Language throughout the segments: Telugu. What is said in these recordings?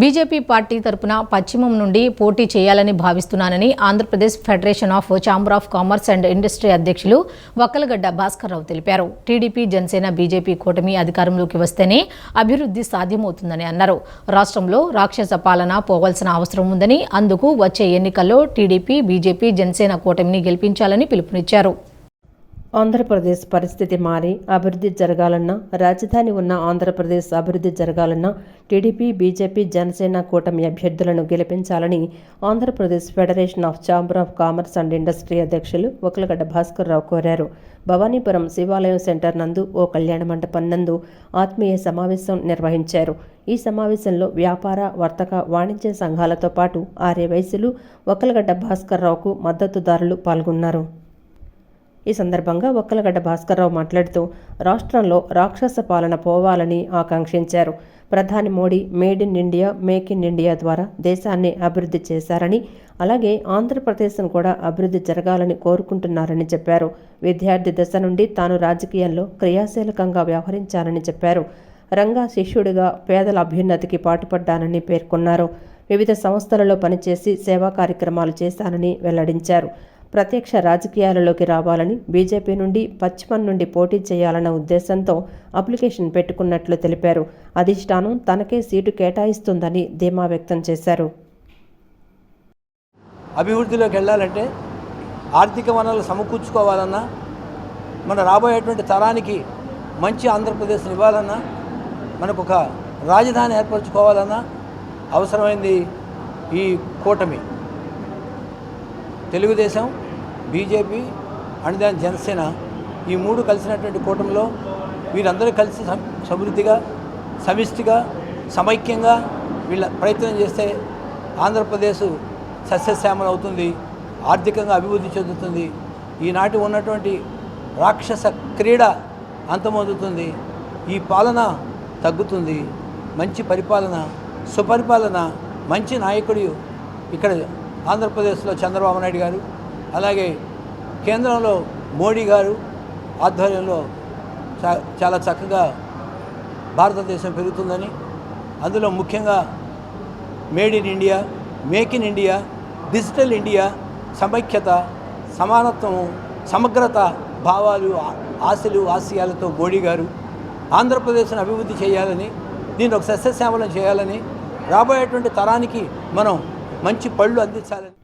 బీజేపీ పార్టీ తరపున పశ్చిమం నుండి పోటీ చేయాలని భావిస్తున్నానని Andhra Pradesh federation of chamber of commerce and industry అధ్యక్షులు వక్కలగడ్డ భాస్కర్రావు తెలిపారు. టీడీపీ జనసేన బీజేపీ కూటమి అధికారంలోకి వస్తేనే అభివృద్ధి సాధ్యమవుతుందని అన్నారు. రాష్ట్రంలో రాక్షస పాలన పోవాల్సిన అవసరం ఉందని అందుకు వచ్చే ఎన్నికల్లో టీడీపీ బీజేపీ జనసేన కూటమిని గెలిపించాలని పిలుపునిచ్చారు. ఆంధ్రప్రదేశ్ పరిస్థితి మారి అభివృద్ధి జరగాలన్నా రాజధాని ఉన్న ఆంధ్రప్రదేశ్ అభివృద్ధి జరగాలన్నా టీడీపీ బీజేపీ జనసేన కూటమి అభ్యర్థులను గెలిపించాలని Andhra Pradesh federation of chamber of commerce and industry అధ్యక్షులు ఒకలగడ్డ భాస్కర్రావు కోరారు. భవానీపురం శివాలయం సెంటర్ నందు ఓ కళ్యాణ మండపం నందు ఆత్మీయ సమావేశం నిర్వహించారు. ఈ సమావేశంలో వ్యాపార వర్తక వాణిజ్య సంఘాలతో పాటు ఆరే వయసులు ఒకలగడ్డ భాస్కర్రావుకు మద్దతుదారులు పాల్గొన్నారు. ఈ సందర్భంగా ఒక్కలగడ్డ భాస్కర్రావు మాట్లాడుతూ రాష్ట్రంలో రాక్షస పాలన పోవాలని ఆకాంక్షించారు. ప్రధాని Modi made in India make in India ద్వారా దేశాన్ని అభివృద్ధి చేశారని అలాగే ఆంధ్రప్రదేశ్ను కూడా అభివృద్ధి జరగాలని కోరుకుంటున్నారని చెప్పారు. విద్యార్థి దశ నుండి తాను రాజకీయాల్లో క్రియాశీలకంగా వ్యవహరించానని చెప్పారు. రంగా శిష్యుడిగా పేదల అభ్యున్నతికి పాటుపడ్డానని పేర్కొన్నారు. వివిధ సంస్థలలో పనిచేసి సేవా కార్యక్రమాలు చేశానని వెల్లడించారు. ప్రత్యక్ష రాజకీయాలలోకి రావాలని బీజేపీ నుండి పశ్చిమం నుండి పోటీ చేయాలన్న ఉద్దేశంతో అప్లికేషన్ పెట్టుకున్నట్లు తెలిపారు. అధిష్టానం తనకే సీటు కేటాయిస్తుందని ధీమా వ్యక్తం చేశారు. అభివృద్ధిలోకి వెళ్ళాలంటే ఆర్థిక వనరులు సమకూర్చుకోవాలన్నా మన రాబోయేటువంటి తరానికి మంచి ఆంధ్రప్రదేశ్ని ఇవ్వాలన్నా మనకు ఒక రాజధాని ఏర్పరచుకోవాలన్నా అవసరమైంది ఈ కూటమి. తెలుగుదేశం బీజేపీ అండ్ దాని జనసేన ఈ మూడు కలిసినటువంటి కూటమిలో వీరందరూ కలిసి సమృద్ధిగా సమిష్టిగా సమైక్యంగా వీళ్ళ ప్రయత్నం చేస్తే ఆంధ్రప్రదేశ్ సస్యశ్యామలం అవుతుంది ఆర్థికంగా అభివృద్ధి చెందుతుంది. ఈనాటి ఉన్నటువంటి రాక్షస క్రీడ అంతమొందుతుంది. ఈ పాలన తగ్గుతుంది. మంచి పరిపాలన సుపరిపాలన మంచి నాయకుడు ఇక్కడ ఆంధ్రప్రదేశ్లో చంద్రబాబు నాయుడు గారు. అలాగే కేంద్రంలో మోడీ గారు ఆధ్వర్యంలో చాలా చక్కగా భారతదేశం పెరుగుతుందని అందులో ముఖ్యంగా made in India make in India digital India సమైక్యత సమానత్వం సమగ్రత భావాలు ఆశలు ఆశయాలతో మోడీ గారు ఆంధ్రప్రదేశ్ను అభివృద్ధి చేయాలని దీన్ని ఒక సస్యశ్యామలం చేయాలని రాబోయేటువంటి తరానికి మనం మంచి పళ్ళు అందించాలని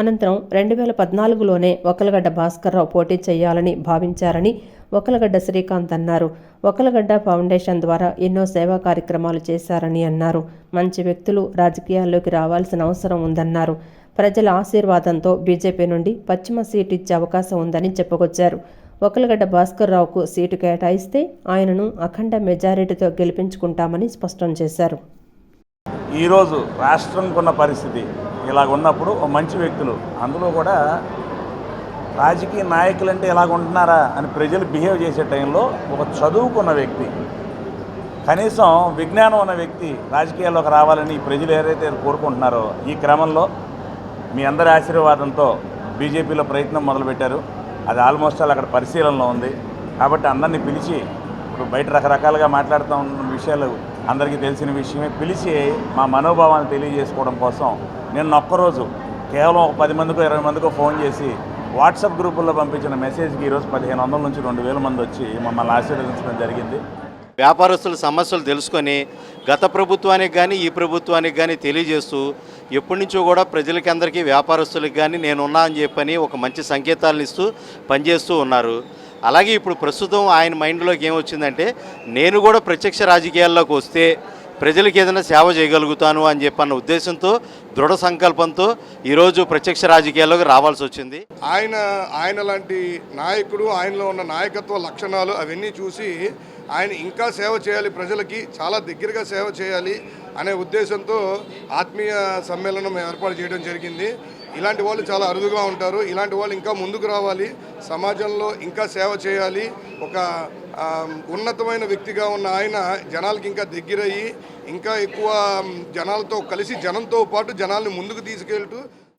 అనంతరం రెండు వేల పద్నాలుగులోనే ఒకలగడ్డ భాస్కర్రావు పోటీ చేయాలని భావించారని ఒకలగడ్డ శ్రీకాంత్ అన్నారు. ఒకలగడ్డ ఫౌండేషన్ ద్వారా ఎన్నో సేవా కార్యక్రమాలు చేశారని అన్నారు. మంచి వ్యక్తులు రాజకీయాల్లోకి రావాల్సిన అవసరం ఉందన్నారు. ప్రజల ఆశీర్వాదంతో బీజేపీ నుండి పశ్చిమ సీటు ఇచ్చే అవకాశం ఉందని చెప్పుకొచ్చారు. ఒకలగడ్డ భాస్కర్రావుకు సీటు కేటాయిస్తే ఆయనను అఖండ మెజారిటీతో గెలిపించుకుంటామని స్పష్టం చేశారు. ఈరోజు రాష్ట్రంకున్న ఉన్న పరిస్థితి ఇలాగ ఉన్నప్పుడు ఓ మంచి వ్యక్తులు. అందులో కూడా రాజకీయ నాయకులు అంటే ఇలాగ ఉంటున్నారా అని ప్రజలు బిహేవ్ చేసే టైంలో ఒక చదువుకున్న వ్యక్తి కనీసం విజ్ఞానం ఉన్న వ్యక్తి రాజకీయాల్లోకి రావాలని ప్రజలు ఏదైతే కోరుకుంటున్నారో ఈ క్రమంలో మీ అందరి ఆశీర్వాదంతో బీజేపీలో ప్రయత్నం మొదలుపెట్టారు. అది ఆల్మోస్ట్ ఆల్ అక్కడ పరిశీలనలో ఉంది. కాబట్టి అందరినీ పిలిచి ఇప్పుడు బయట రకరకాలుగా మాట్లాడుతూ ఉన్న విషయాలు అందరికీ తెలిసిన విషయమే. పిలిచి మా మనోభావాన్ని తెలియజేసుకోవడం కోసం నిన్న ఒక్కరోజు కేవలం ఒక పది మందికో ఇరవై మందికో ఫోన్ చేసి వాట్సాప్ గ్రూపుల్లో పంపించిన మెసేజ్కి ఈరోజు పదిహేను వందల నుంచి రెండు వేల మంది వచ్చి మమ్మల్ని ఆశీర్వదించడం జరిగింది. వ్యాపారస్తుల సమస్యలు తెలుసుకొని గత ప్రభుత్వానికి కానీ ఈ ప్రభుత్వానికి కానీ తెలియజేస్తూ ఎప్పటి నుంచో కూడా ప్రజలకి అందరికీ వ్యాపారస్తులకు కానీ నేనున్నా అని చెప్పని ఒక మంచి సంకేతాలను ఇస్తూ పనిచేస్తూ ఉన్నారు. అలాగే ఇప్పుడు ప్రస్తుతం ఆయన మైండ్లోకి ఏమొచ్చిందంటే నేను కూడా ప్రత్యక్ష రాజకీయాల్లోకి వస్తే ప్రజలకు ఏదైనా సేవ చేయగలుగుతాను అని చెప్పన్న ఉద్దేశంతో దృఢ సంకల్పంతో ఈరోజు ప్రత్యక్ష రాజకీయాల్లోకి రావాల్సి వచ్చింది. ఆయన ఆయన లాంటి నాయకుడు ఆయనలో ఉన్న నాయకత్వ లక్షణాలు అవన్నీ చూసి ఆయన ఇంకా సేవ చేయాలి ప్రజలకి చాలా దగ్గరగా సేవ చేయాలి అనే ఉద్దేశంతో ఆత్మీయ సమ్మేళనం ఏర్పాటు చేయడం జరిగింది. ఇలాంటి వాళ్ళు చాలా అరుదుగా ఉంటారు. ఇలాంటి వాళ్ళు ఇంకా ముందుకు రావాలి. సమాజంలో ఇంకా సేవ చేయాలి. ఒక ఉన్నతమైన వ్యక్తిగా ఉన్న ఆయన జనాలకి ఇంకా దగ్గరయ్యి ఇంకా ఎక్కువ జనాలతో కలిసి జనంతో పాటు జనాల్ని ముందుకు తీసుకెళ్తూ